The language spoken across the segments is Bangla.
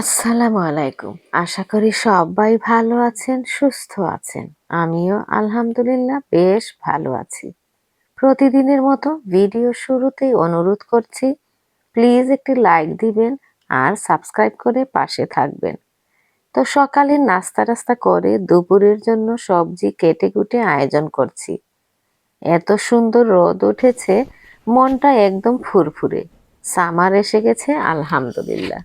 আসসালামু আলাইকুম। আশা করি সবাই ভালো আছেন, সুস্থ আছেন। আমিও আলহামদুলিল্লাহ বেশ ভালো আছি। প্রতিদিনের মতো ভিডিও শুরুতেই অনুরোধ করছি, প্লিজ একটি লাইক দিবেন আর সাবস্ক্রাইব করে পাশে থাকবেন। তো সকালে নাস্তা টাস্তা করে দুপুরের জন্য সবজি কেটে কুটে আয়োজন করছি। এত সুন্দর রোদ উঠেছে, মনটা একদম ফুরফুরে। সামার এসে গেছে, আলহামদুলিল্লাহ।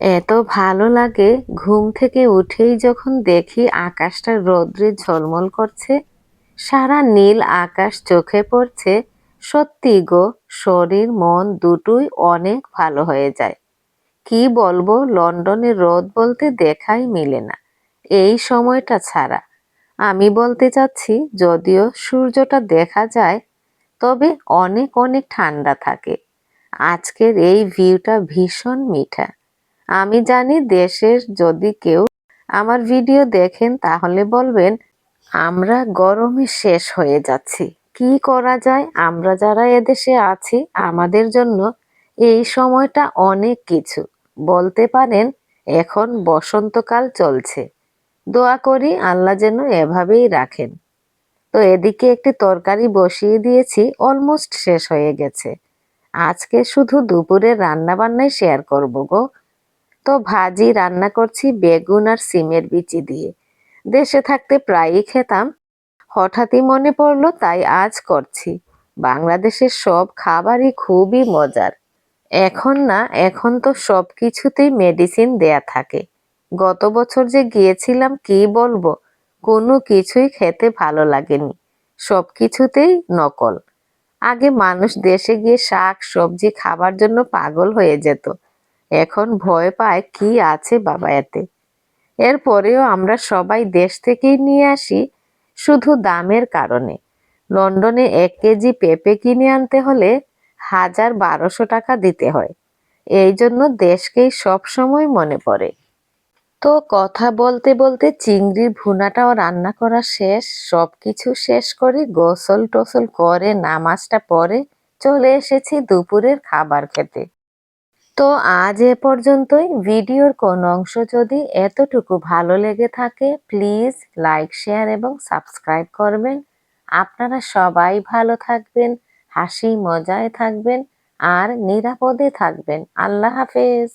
এত ভালো লাগে, ঘুম থেকে উঠেই যখন দেখি আকাশটা রৌদ্রে ঝলমল করছে, সারা নীল আকাশ চোখে পড়ছে, সত্যি গো, শরীর, মন দুটোই অনেক ভালো হয়ে যায়। কি বলব, লন্ডনে রোদ বলতে দেখাই মিলে না, এই সময়টা ছাড়া। আমি বলতে চাচ্ছি, যদিও সূর্যটা দেখা যায়, তবে অনেক অনেক ঠান্ডা থাকে। আজকের এই ভিউটা ভীষণ মিঠা। আমি জানি দেশের যদি কেউ আমার ভিডিও দেখেন তাহলে বলবেন, আমরা গরমে শেষ হয়ে যাচ্ছি। কি করা যায়? আমরা যারা এদেশে আছি, আমাদের জন্য এই সময়টা অনেক কিছু। বলতে পারেন, এখন বসন্তকাল চলছে। দোয়া করি আল্লাহ যেন এভাবেই রাখেন। তো এদিকে একটি তরকারি বসিয়ে দিয়েছি, অলমোস্ট শেষ হয়ে গেছে। আজকে শুধু দুপুরে রান্না বান্নাই শেয়ার করব গো। তো ভাজি রান্না করছি বেগুন আর সিমের বিচি দিয়ে। দেশে থাকতে প্রায়ই খেতাম, হঠাৎই মনে পড়ল তাই আজ করছি। বাংলাদেশের সব খাবারই খুবই মজার। এখন না, এখন তো সব কিছুতেই মেডিসিন দেয়া থাকে। গত বছর যে গিয়েছিলাম, কি বলব? কোনো কিছুই খেতে ভালো লাগেনি। সব কিছুতেই নকল। আগে মানুষ দেশে গিয়ে শাক, সবজি খাবার জন্য পাগল হয়ে যেত। এখন ভয় পায় কি আছে বাবা এতে। এরপরেও আমরা সবাই দেশ থেকেই নিয়ে আসি শুধু দামের কারণে। লন্ডনে এক কেজি পেঁপে কিনে আনতে হলে হাজার বারোশো টাকা দিতে হয়। এই জন্য দেশকেই সব সময় মনে পড়ে। তো কথা বলতে বলতে চিংড়ির ভুনাটাও রান্না করা শেষ সব কিছু শেষ করে গোসল টোসল করে নামাজটা পরে চলে এসেছি দুপুরের খাবার খেতে। তো আজ এ পর্যন্তই। ভিডিওর কোন অংশ যদি এতটুকু ভালো লেগে থাকে প্লিজ লাইক শেয়ার এবং সাবস্ক্রাইব করবেন। আপনারা সবাই ভালো থাকবেন, হাসি, মজায় থাকবেন আর নিরাপদে থাকবেন। আল্লাহ হাফেজ।